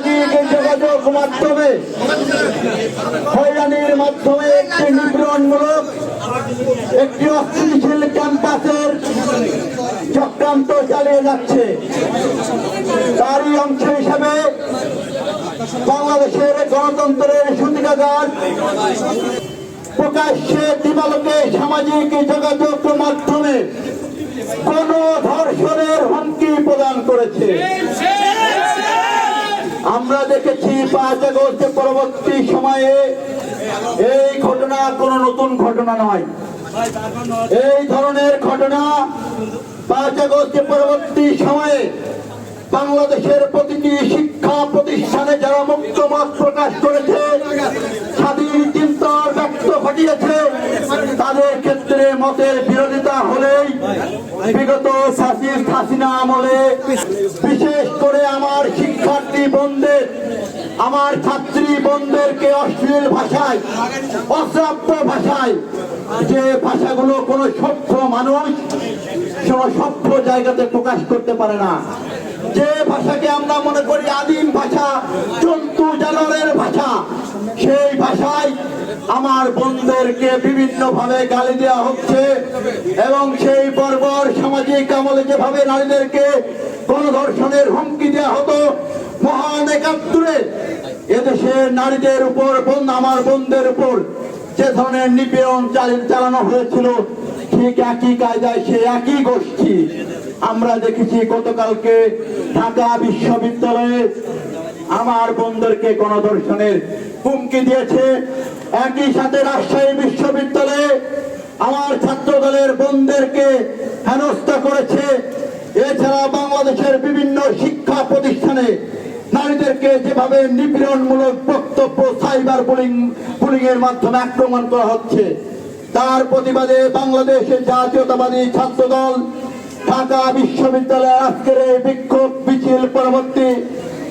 সামাজিক যোগাযোগ মাধ্যমে, হয়রানির মাধ্যমে একটি নিপীড়নমূলক একটি অস্থিতিশীল ক্যাম্পাসের চক্রান্ত চালিয়ে যাচ্ছে। তারই অংশ হিসাবে বাংলাদেশের গণতন্ত্রের সূতিকাগার প্রকাশ্যে দিবালোকে সামাজিক যোগাযোগ মাধ্যমে কোন ধর্ষণের হুমকি প্রদান করেছে। আমরা দেখেছি পাঁচ আগস্ট পরবর্তী সময়ে এই ঘটনা কোনো নতুন ঘটনা নয়। এই ধরনের ঘটনা পাঁচ আগস্ট পরবর্তী সময়ে বাংলাদেশের প্রতিটি শিক্ষা প্রতিষ্ঠানে যারা মুক্ত মত প্রকাশ করেছে, স্বাধীন চিন্তার ব্যক্ত ঘটিয়েছে, তাদের ক্ষেত্রে মতের বিরোধিতা হলেই বিগত শাসিস হাসিনা আমলে বিশেষ করে শিক্ষার্থী বন্ধের আমার ছাত্রী বন্ধেরকে অশ্লীল ভাষায়, অশ্রাব্য ভাষায়, যে ভাষাগুলো কোনো সভ্য মানুষ কোনো সভ্য জায়গাতে প্রকাশ করতে পারে না। যে ভাষাকে আমরা মনে করি আদিম ভাষা, জন্তু জানোয়ারের ভাষা, সেই ভাষায় আমার বোনদেরকে বিভিন্ন ভাবে গালি দেওয়া হচ্ছে এবং সেই বর্বর সামাজিক আমলে যেভাবে নারীদেরকে গণধর্ষণের হুমকি দেওয়া হতো মহান একাত্তরে এদেশের নারীদের উপর বোন আমার বোনদের উপর যে ধরনের নিপীড়ন চাল- চালানো হয়েছিল, ঠিক একই কায়দায় সে একই গোষ্ঠী। আমরা দেখেছি গতকালকে ঢাকা বিশ্ববিদ্যালয়ে আমার বন্ধুদেরকে গণধর্ষণের হুমকি দিয়েছে। একই সাথে রাজশাহী বিশ্ববিদ্যালয়ে আমার ছাত্র দলের বোনদেরকে হেনস্থা করেছে। এছাড়া বাংলাদেশের বিভিন্ন শিক্ষা নারীদেরকে যেভাবে নিপীড়নমূলক বক্তব্য সাইবার বুলিং বুলিং এর মাধ্যমে আক্রমণ করা হচ্ছে, তার প্রতিবাদে বাংলাদেশের জাতীয়তাবাদী ছাত্র দল ঢাকা বিশ্ববিদ্যালয়ের আজকের এই বিক্ষোভ মিছিল পরবর্তী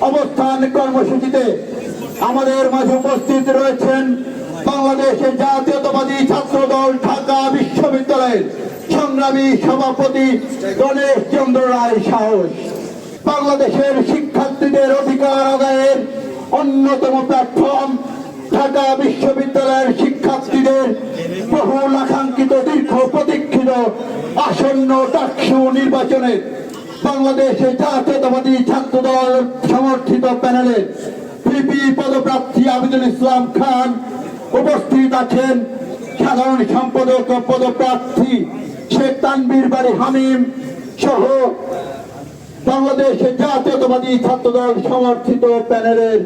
অবস্থান কর্মসূচিতে আমাদের মাঝে উপস্থিত রয়েছেন বাংলাদেশের জাতীয়তাবাদী ছাত্র দল ঢাকা বিশ্ববিদ্যালয়ের সংগ্রামী সভাপতি গণেশ চন্দ্র রায় সাহস। বাংলাদেশের শিক্ষার্থীদের অধিকার আদায়ের অন্যতম প্ল্যাটফর্ম ঢাকা বিশ্ববিদ্যালয়ের শিক্ষার্থীদের বহুল আকাঙ্ক্ষিত, দীর্ঘ প্রতীক্ষিত আসন্ন ডাকসু নির্বাচনে বাংলাদেশে জাতীয়তাবাদী ছাত্র দল সমর্থিত প্যানেলে ভিপি পদপ্রার্থী আবিদুল ইসলাম খান উপস্থিত আছেন সাধারণ সম্পাদক পদপ্রার্থী শেখ তানবীর বাড়ি হামিম সহ বাংলাদেশের জাতীয়তাবাদী ছাত্রদল সমর্থিত প্যানেলের